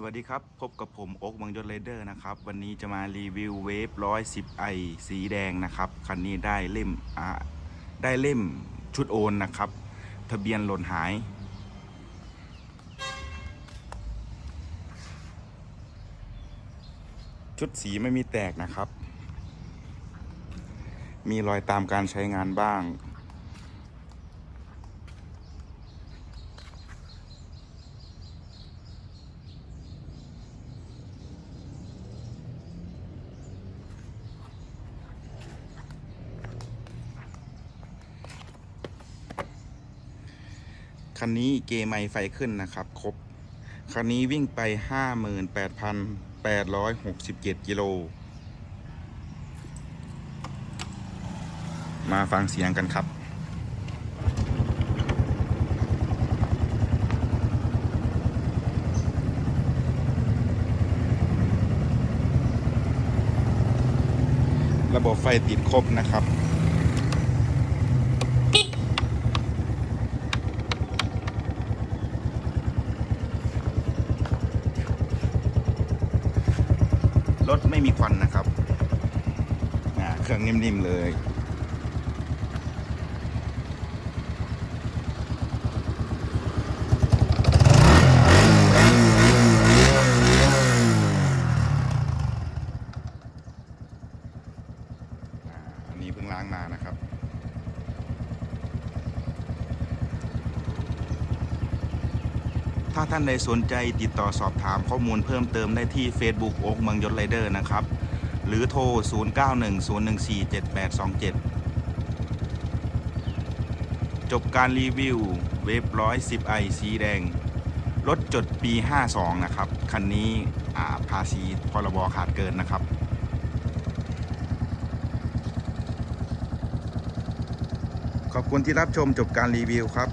สวัสดีครับ พบกับผมโอ๊กบางยศไรเดอร์นะครับ วันนี้จะมารีวิวเวฟร้อยสิบไอสีแดงนะครับ คันนี้ได้เล่มอ่าได้เล่มชุดโอนนะครับ ทะเบียนหล่นหาย ชุดสีไม่มีแตกนะครับ มีรอยตามการใช้งานบ้าง คันนี้เกไมไฟขึ้นนะครับ ครบ คันนี้วิ่งไป 58,867 กิโล มาฟังเสียงกันครับระบบไฟติดครบนะครับ รถไม่มีควันนะครับเครื่องนิ่มๆเลยอันนี้เพิ่งล้างมานะครับ ถ้าท่านใดสนใจติดต่อสอบถามข้อมูลเพิ่มเติมได้ที่ Facebook โอ๊กเมืองยศไรเดอร์นะครับ หรือโทร 0910147827 จบการรีวิวเวฟ110ไอสีแดง รถจดปี 52 นะครับ คันนี้ภาษีพรบขาดเกินนะครับขอบคุณที่รับชมจบการรีวิวครับ